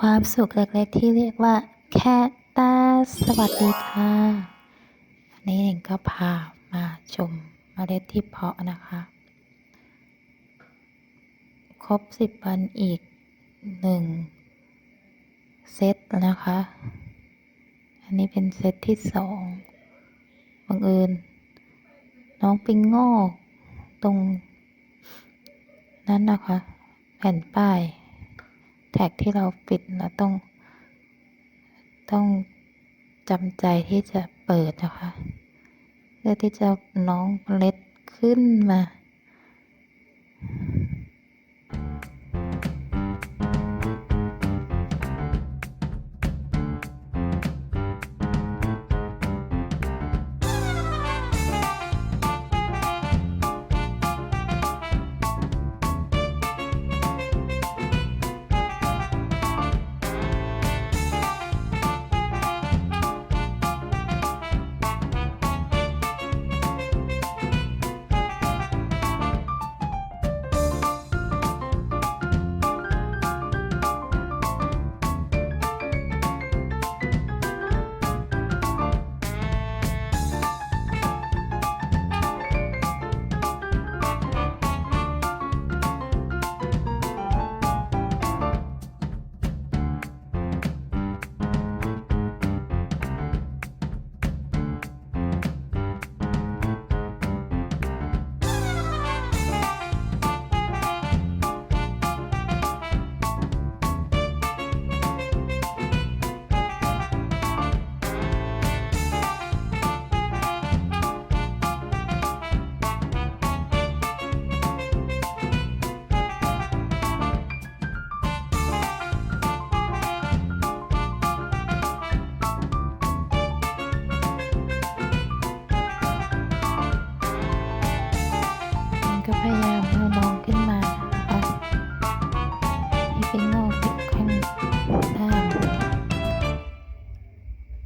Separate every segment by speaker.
Speaker 1: ความสุขเล็กๆที่เรียกว่า แค่ตาสวัสดีค่ะอันนี้เองก็พามาชมเมล็ดที่เพาะนะคะ ครบสิบวันอีกหนึ่งเซตนะคะ อันนี้เป็นเซตที่สองบังเอิญน้องปิงโง่ตรงนั้นนะคะ แผ่นป้าย แท็กที่เราปิดเราต้อง ต้องจำใจที่จะเปิดนะคะ เพื่อที่จะน้องเล็ดขึ้นมา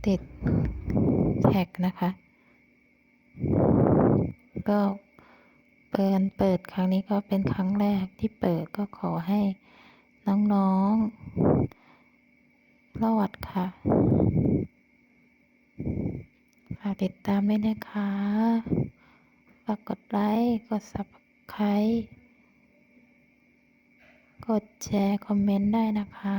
Speaker 1: ติดแท็กนะคะ ก็เปิดเปิดครั้งนี้ก็เป็นครั้งแรกที่เปิดก็ขอให้น้องๆรอดค่ะฝากติดตามด้วยนะคะฝากกดไลค์กด subscribe กดแชร์ คอมเมนต์ได้นะคะ